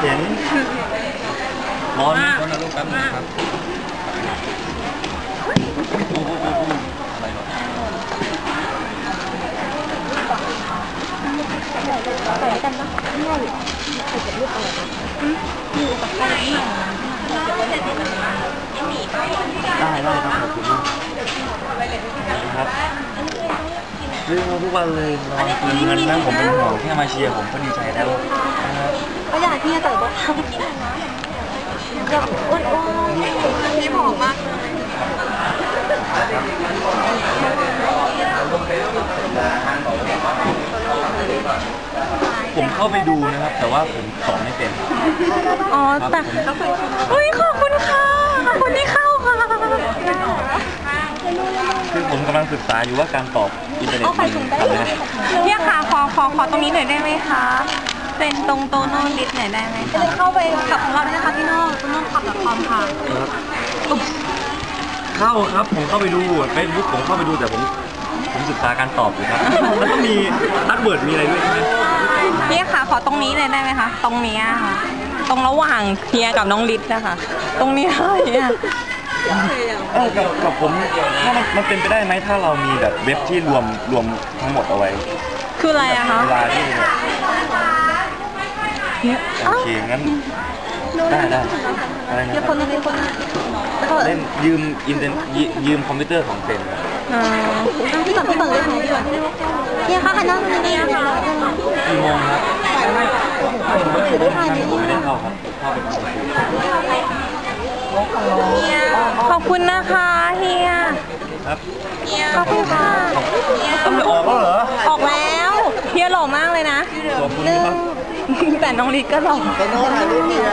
เห็นร้อนร้อนนะลูกแป๊บนึงครับโอ้โหโอ้โหอะไรหรอใส่กันปะไม่ใส่กับลูกอะไรกันมีกับข้าวหน่อยได้ได้ครับขอบคุณมากครับเรื่องมาทุกวันเลยรอคืนเงินนะผมเป็นห่วงแค่มาเชียร์ผมก็ดีใจแล้วนะครับ ก็อยากให้พี่ใส่บ้างแบบอ้วนๆพี่ผอมมากเลยผมเข้าไปดูนะครับ แต่ว่าผมสอนไม่เป็น อ๋อครับแต่ผมเฮ้ยขอบคุณค่ะขอบคุณที่เข้าค่ะคือผมกำลังศึกษาอยู่ว่าการตอบอินเทอร์เน็ตมันทำยังไงเนี่ยค่ะขอขอขอตรงนี้หน่อยได้ไหมคะ เป็นตรงโตโน่ลิสหน่อยได้ไหมคะเข้าไปขับของเราด้วยนะคะพี่โน่โตโน่ขับคอมค่ะครับเข้าครับผมเข้าไปดูเฟซบุ๊กผมเข้าไปดูแต่ผมผมศึกษาการตอบอยู่ครับแล้วก็มีทัดเวิร์ดมีอะไรด้วยใช่ไหมเนี่ยค่ะขอตรงนี้เลยได้ไหมคะตรงเนี้ยค่ะ ตรงระหว่างเฮียกับน้องลิศนะคะตรงนี้เลยเนี่ยเออกับกับผมถ้ามันมันเป็นไปได้ไหมถ้าเรามีแบบเว็บที่รวมรวมทั้งหมดเอาไว้ คืออะไรอะคะเวลาที่ แบบโอเคงั้นได้ได้อะไรนะเดี๋ยวคครันบนึงคนนึงแล้วก็เล่นยืมอินเทอร์ยืยืมคอมพิวเตอร์ของเฟรนครับอ่าพี่ก่อนพี่ก่อนเลยพี่ก่อนเนี่ยค่ะคณะมันนี่ค่ะกี่โมงครับผมไม่ได้ทำผมไม่ได้เข้าครับเข้าไปก่อนขอบคุณนะคะเฮียครับขอบคุณค่ะ ต้องไปออกแล้วเหรอออกแล้วเฮียหล่อมากเลยนะ ขอบคุณครับ แต่น้องลิศก็หล่อไปโน้ตถ่ายรูปเดียว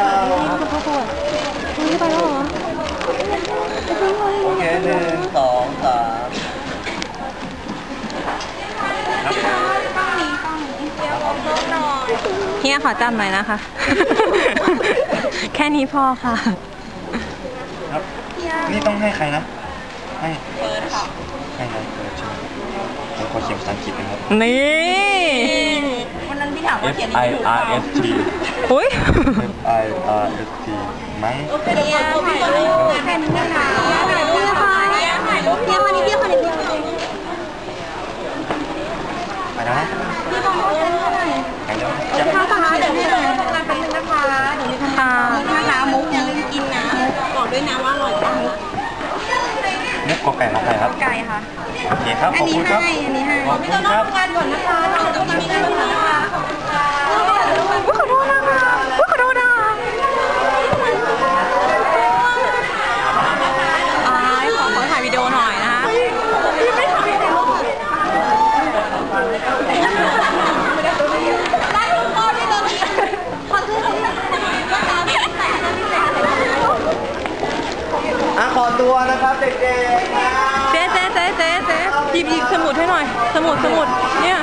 นี่ไปแล้วเหรอโอเคหนึ่งสองสามครับเฮียขอจำหน่อยนะคะ แค่นี้พอค่ะ ครับ นี่ต้องให้ใครนะ ให้เฟิร์สค่ะให้น้องเฟิร์สใช่ไหมผมขอเขียนภาษาอังกฤษนะครับ นี่วันนั้นพี่ถาม F I R S T อุ้ย F I R S T มั้งเนี่ยถ่ายรูปแค่นี้นะคะถ่ายรูปนะคะถ่ายรูปเนี่ยคนนี้พี่คนนี้พี่คนนี้ ไปแล้วนะ พี่มองเขาเป็นเท่าไหร่ ไปแล้วจะ ถ้าสาเดี๋ยวพี่เลยทำงานแป๊บนึงนะคะเดี๋ยวนี้ทำ ค่ะ ถ้าน้ำมุกอย่าลืมกินนะบอกด้วยนะว่าอร่อยจัง มุกกอไก่มาใครครับไก่ค่ะโอเคครับขอันอบนี้คุณครับให้อันนี้ให้ขอบคุณครับงานก่อนนะคะเดี๋ยวต้องมีงานก่อนนะคะอุ๊ยขอโทษนะคะ นะครับเด็กๆเจ๊เจ๊เจ๊เจ๊เจ๊หยิบหยิบสมุดให้หน่อย สมุดสมุดเนี่ย